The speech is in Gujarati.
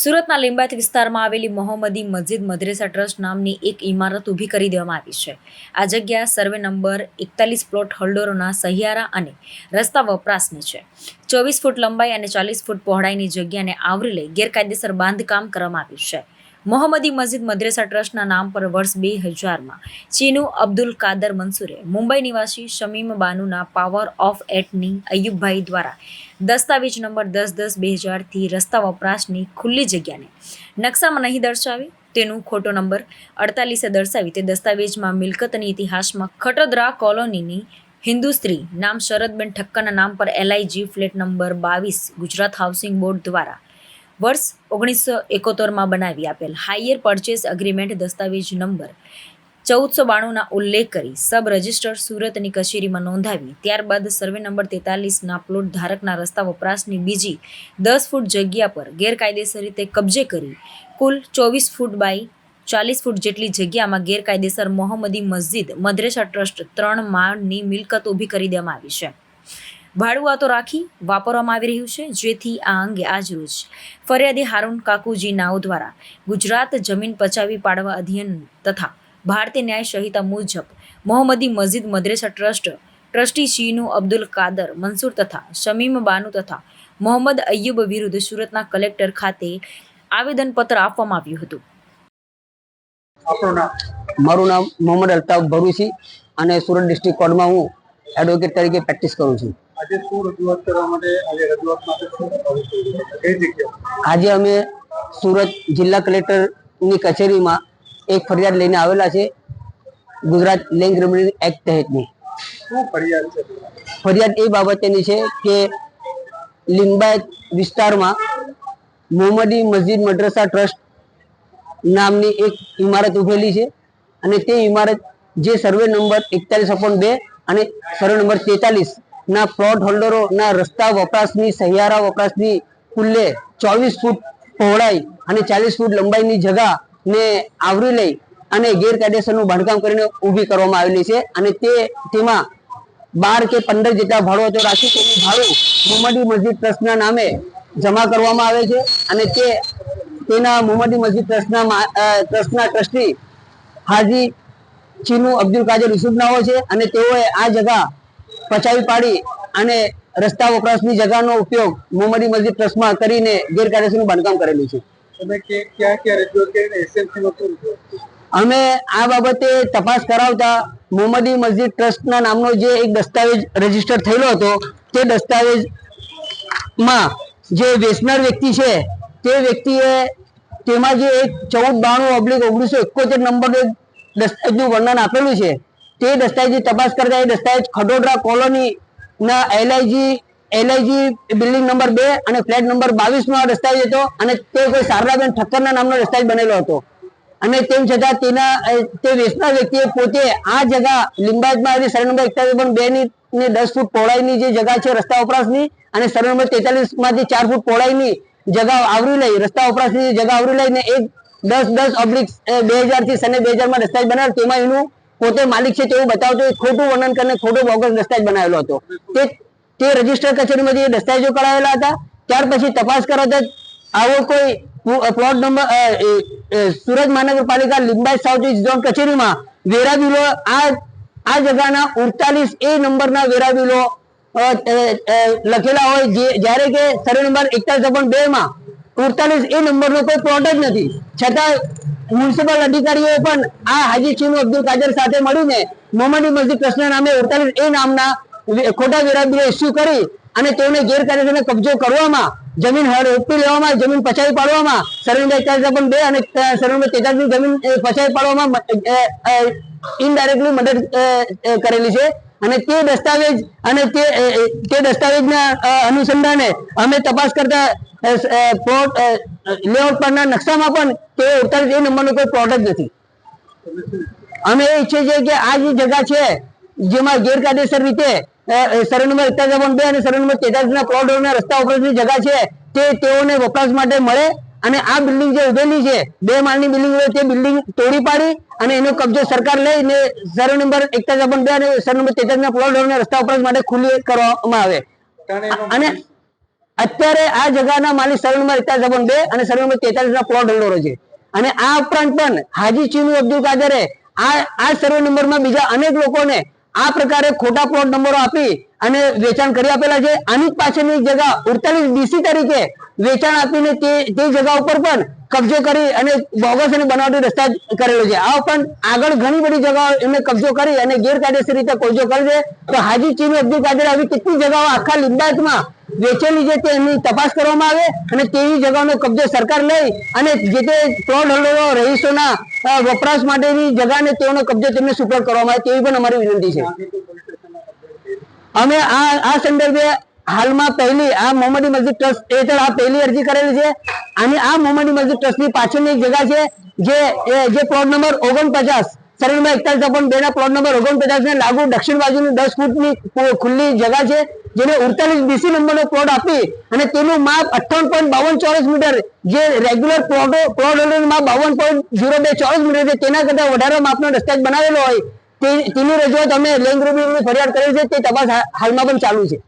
સુરતના લિંબાયત વિસ્તારમાં આવેલી મોહમ્મદી મસ્જિદ મદ્રેસા ટ્રસ્ટ નામની એક ઇમારત ઊભી કરી દેવામાં આવી છે. આ જગ્યા સર્વે નંબર એકતાલીસ પ્લોટ હોલ્ડરોના સહિયારા અને રસ્તા વપરાશની છે. ચોવીસ ફૂટ લંબાઈ અને ચાલીસ ફૂટ પહોળાઈની જગ્યાને આવરી લઈ ગેરકાયદેસર બાંધકામ કરવામાં આવ્યું છે. મોહમ્મદી મસ્જિદ મદ્રેસા ટ્રસ્ટના નામ પર વર્ષ બે હજારમાં ચીનુ અબ્દુલ કાદર મંસૂરે મુંબઈ નિવાસી શમીમ બાનુના પાવર ઓફ એટની અયુબભાઈ દ્વારા દસ્તાવેજ નંબર દસ દસ બે હજારથી રસ્તા વપરાશની ખુલ્લી જગ્યાને નકશામાં નહીં દર્શાવી, તેનું ખોટો નંબર અડતાલીસે દર્શાવી તે દસ્તાવેજમાં મિલકતની ઇતિહાસમાં ખટોદરા કોલોનીની હિન્દુ સ્ત્રી નામ શરદબેન ઠક્કરના નામ પર એલઆઈજી ફ્લેટ નંબર બાવીસ ગુજરાત હાઉસિંગ બોર્ડ દ્વારા વર્ષ ઓગણીસો એકોતેરમાં બનાવી આપેલ હાયર પરચેસ અગ્રીમેન્ટ દસ્તાવેજ નંબર ચૌદસો બાણુંના ઉલ્લેખ કરી સબ રજિસ્ટર સુરતની કચેરીમાં નોંધાવી. ત્યારબાદ સર્વે નંબર તેતાલીસના પ્લોટ ધારકના રસ્તા વપરાશની બીજી દસ ફૂટ જગ્યા પર ગેરકાયદેસર રીતે કબજે કરી કુલ ચોવીસ ફૂટ બાય ચાલીસ ફૂટ જેટલી જગ્યામાં ગેરકાયદેસર મોહમ્મદી મસ્જિદ, મદ્રેસા ટ્રસ્ટ ત્રણ માળની મિલકત ઊભી કરી દેવામાં આવી છે. ભાડુઆતો રાખી વાપરવામાં આવી રહ્યું છે, જેથી આ અંગે આજરોજ ફરિયાદી હારૂન કાકુજી નાઓ દ્વારા ગુજરાત જમીન પચાવી પાડવા અધિયન તથા ભારતીય ન્યાય સંહિતા મુજબ મોહમ્મદી મસ્જિદ મદ્રેસા ટ્રસ્ટ ટ્રસ્ટી શીનુ અબ્દુલ કાદર, મનસુર તથા શમીમ બાનુ તથા મોહમ્મદ અય્યુબ વિરુદ્ધ સુરતના કલેક્ટર ખાતે આવેદનપત્ર આપવામાં આવ્યું હતું. આપણું નામ? મારું નામ મોહમ્મદ અલ્તાફ ભરૂસી અને સુરત ડિસ્ટ્રિક્ટ કોર્ટમાં હું એડવોકેટ તરીકે પ્રેક્ટિસ કરું છું. આજે શું રજૂઆત કરવા માટે આજે રજૂઆત માટે શું કઈ જગ્યા આજે અમે સુરત જિલ્લા કલેક્ટરની કચેરીમાં એક ફરિયાદ લઈને આવેલા છે ગુજરાત લેન્ડ રેવન્યુ એક્ટ તહેતની. શું ફરિયાદ છે? ફરિયાદ એ બાબતેની છે કે લિંબાયત વિસ્તારમાં મોહમ્મદી મસ્જિદ મદ્રસા ટ્રસ્ટ નામની એક ઇમારત ઉભેલી છે અને તે ઇમારત જે સર્વે નંબર એકતાલીસ અપોન બે અને સર્વે નંબર તેતાલીસ ના પ્લોટ હોલ્ડરોના રસ્તા વપરાશની, સહિયારા વપરાશની કુલ્લે ચોવીસ ફૂટ પહોળાઈ અને ચાલીસ ફૂટ લંબાઈની જગાને આવરી લઈ અને ગેરકાયદેસરનું બાંધકામ કરીને ઊભી કરવામાં આવેલી છે. અને તે, તેમાં બાર કે પંદર જેટલા ભાડો તો રાખી તેનું ભાડું મોહમ્મદી મસ્જિદ ટ્રસ્ટના નામે જમા કરવામાં આવે છે. અને તે, તેના મોહમ્મદી મસ્જિદ ટ્રસ્ટના ટ્રસ્ટના ટ્રસ્ટી હાજી ચીનુ અબ્દુલ કાજર યુસુફનાઓ છે. અને તેઓએ આ જગા પચાવી પાડી અને રસ્તા વપરાશની જગાનો ઉપયોગ મોહમ્મદી મસ્જિદ ટ્રસ્ટમાં કરીને ગેરકાયદેસરનું બાંધકામ કરેલું છે? અમે આ બાબતે તપાસ કરાવતા મોમડી મસ્જિદ ટ્રસ્ટના નામનો જે એક દસ્તાવેજ રજિસ્ટર થયેલો હતો તે દસ્તાવેજમાં જે વેચનાર વ્યક્તિ છે તે વ્યક્તિએ તેમાં જે એક ચૌદ બાણું ઓબ્લિક ઓગણીસો એકોતેર નંબર દસ્તાવેજનું વર્ણન આપેલું છે તે દસ્તાવેજની તપાસ કરતા એ દસ્તાવેજ ખડોદરા કોલોની ના એલઆઈજી એલઆઈજી બિલ્ડિંગ નંબર બે અને ફ્લેટ નંબર બાવીસ નો આ દસ્તાવેજ હતો અને તે કોઈ શારદાબેન ઠક્કરના નામનો દસ્તાવેજ બનેલો હતો. અને તેમ છતાં તેના તે વેચનાર વ્યક્તિએ પોતે આ જગા લિંબાયતમાં આવેલી સરળ નંબર એકતાલીસ પણ બે ની, ને દસ ફૂટ પહોળાઈની જે જગા છે રસ્તા વપરાશની અને સરળ નંબર તેતાલીસમાંથી ચાર ફૂટ પહોળાઈની જગા આવરી લઈ, રસ્તા વપરાશની જગા આવરી લઈને એક દસ દસ ઓબ્લિક બે હજારથી સને બે હજારમાં દસ્તાવેજ બનાવ્યો તેમાં એનું પોતે માલિક છે તેવું બતાવતો એક ખોટું વર્ણન કરીને ખોટો બોગસ દસ્તાવેજ બનાવેલો હતો. તે તે રજિસ્ટર કચેરીમાંથી એ દસ્તાવેજો કરાવેલા હતા. ત્યાર પછી તપાસ કરાતા આવો કોઈ plot number A, A, Surat મહાનગરપાલિકા લિંબાયત સાઉથ ઝોન કચેરીમાં વેરા બિલો આ આ જગાના ઉડતાલીસ એ નંબરના વેરા બિલો લખેલા હોય જે જ્યારે કે સર્વે નંબર એકતાલીસ બે માં ઉડતાલીસ એ નંબરનો કોઈ પ્લોટ જ નથી. છતાં મ્યુનિસિપલ અધિકારીઓ પણ આ હાજી ચીનુ અબ્દુલ કાદર સાથે મળીને મોહમ્મદી મસ્જિદ ટ્રસ્ટના નામે ઉડતાલીસ એ નામના ખોટા વેરાબીઓ ઇસ્યુ કરી અને તેઓને ગેરકાયદેસર કબજો કરવામાં, જમીન ઉપી લેવામાં, જમીન પચાવી પાડવામાં સર્વે પણ બે અને સર્વે તેતાલીસ જમીન પછાઈ પાડવામાં ઇનડાયરેક્ટલી મદદ કરેલી છે. અને તે દસ્તાવેજ અને તે દસ્તાવેજના અનુસંધાને અમે તપાસ કરતા લેઆઉટ પરના નકશામાં પણ તે ઉડતાલીસ એ નંબરનો કોઈ પ્રોડક્ટ નથી. અમે એ ઈચ્છીએ છીએ કે આ જે જગા છે જેમાં ગેરકાયદેસર રીતે સર્વે નંબર એકતાલીસ બે અને સર્વે નંબર તેતાલીસ ના પ્લોટ અને રસ્તા ઉપરની જગા છે તે તેઓને વપરાશ માટે મળે અને આ બિલ્ડિંગ જે ઉભેલી છે બે માળની બિલ્ડિંગ હોય તે બિલ્ડિંગ તોડી પાડી અને એનો કબજો સરકાર લઈને સર્વે નંબર એકતાલીસ બે અને સર્વે નંબર તેતાલીસ ના પ્લોટ રસ્તા વપરાશ માટે ખુલ્લી કરવામાં આવે. અને અત્યારે આ જગાના માલિક સર્વે નંબર એકતાલીસ બે અને સરળમાં તેતાલીસ ના પ્લોટ હોલ્ડરો છે. અને આ ઉપરાંત પણ હાજી ચીનુ અબ્દુલ કાદરે આ આ સર્વે નંબરમાં બીજા અનેક લોકોને આ પ્રકારે ખોટા પ્લોટ નંબરો આપી અને વેચાણ કરી આપેલા છે. આની પાછળની જગા ઉડતાલીસ બીસી તરીકે વેચાણ આપીને તે તે જગા ઉપર પણ કબજો કરી અને બોગસ અને બનાવટી રસ્તા કરેલો છે. આ ઉપરાંત આગળ ઘણી બધી જગાઓ એમને કબજો કરી અને ગેરકાયદેસર રીતે કબજો કરે છે. તો હાજી ચીનુ અબ્દુલ કાદરે આવી કેટલી જગાઓ આખા લિંબાયતમાં વેચેલી છે તેની તપાસ કરવામાં આવે અને તેવી જગાનો કબજો સરકાર લઈ અને જે તે પ્લોટ હોલ્ડરો રહીશોના વપરાશ માટેની જગાને તેઓનો કબજો તેમને સુપરત કરવામાં આવે તેવી પણ અમારી વિનંતી છે. અમે આ આ સંદર્ભે હાલમાં પહેલી, આ મોહમ્મદી મસ્જિદ ટ્રસ્ટ હેઠળ આ પહેલી અરજી કરેલી છે. અને આ મોહમ્મદી મસ્જિદ ટ્રસ્ટની પાછળની એક જગ્યા છે, જે જે પ્લોટ નંબર ઓગણપચાસ શરીરમાં એકતાલીસ પણ બે ના પ્લોટ નંબર ઓગણપચાસ ને લાગુ દક્ષિણ બાજુની દસ ફૂટની ખુલ્લી જગા છે. જેને ઉડતાલીસ બીસી નંબરનો પ્લોટ આપી અને તેનું માપ અઠાવન પોઈન્ટ બાવન ચોરસ મીટર, જે રેગ્યુલર પ્લોટો પ્લોટ માપ બાવન પોઈન્ટ ઝીરો બે ચોરસ મીટર છે, તેના કરતા વધારે માપનો રસ્તા બનાવેલો હોય તેની રજૂઆત અમે લેન્ડ રૂબીની ફરિયાદ કરી છે, તે તપાસ હાલમાં પણ ચાલુ છે.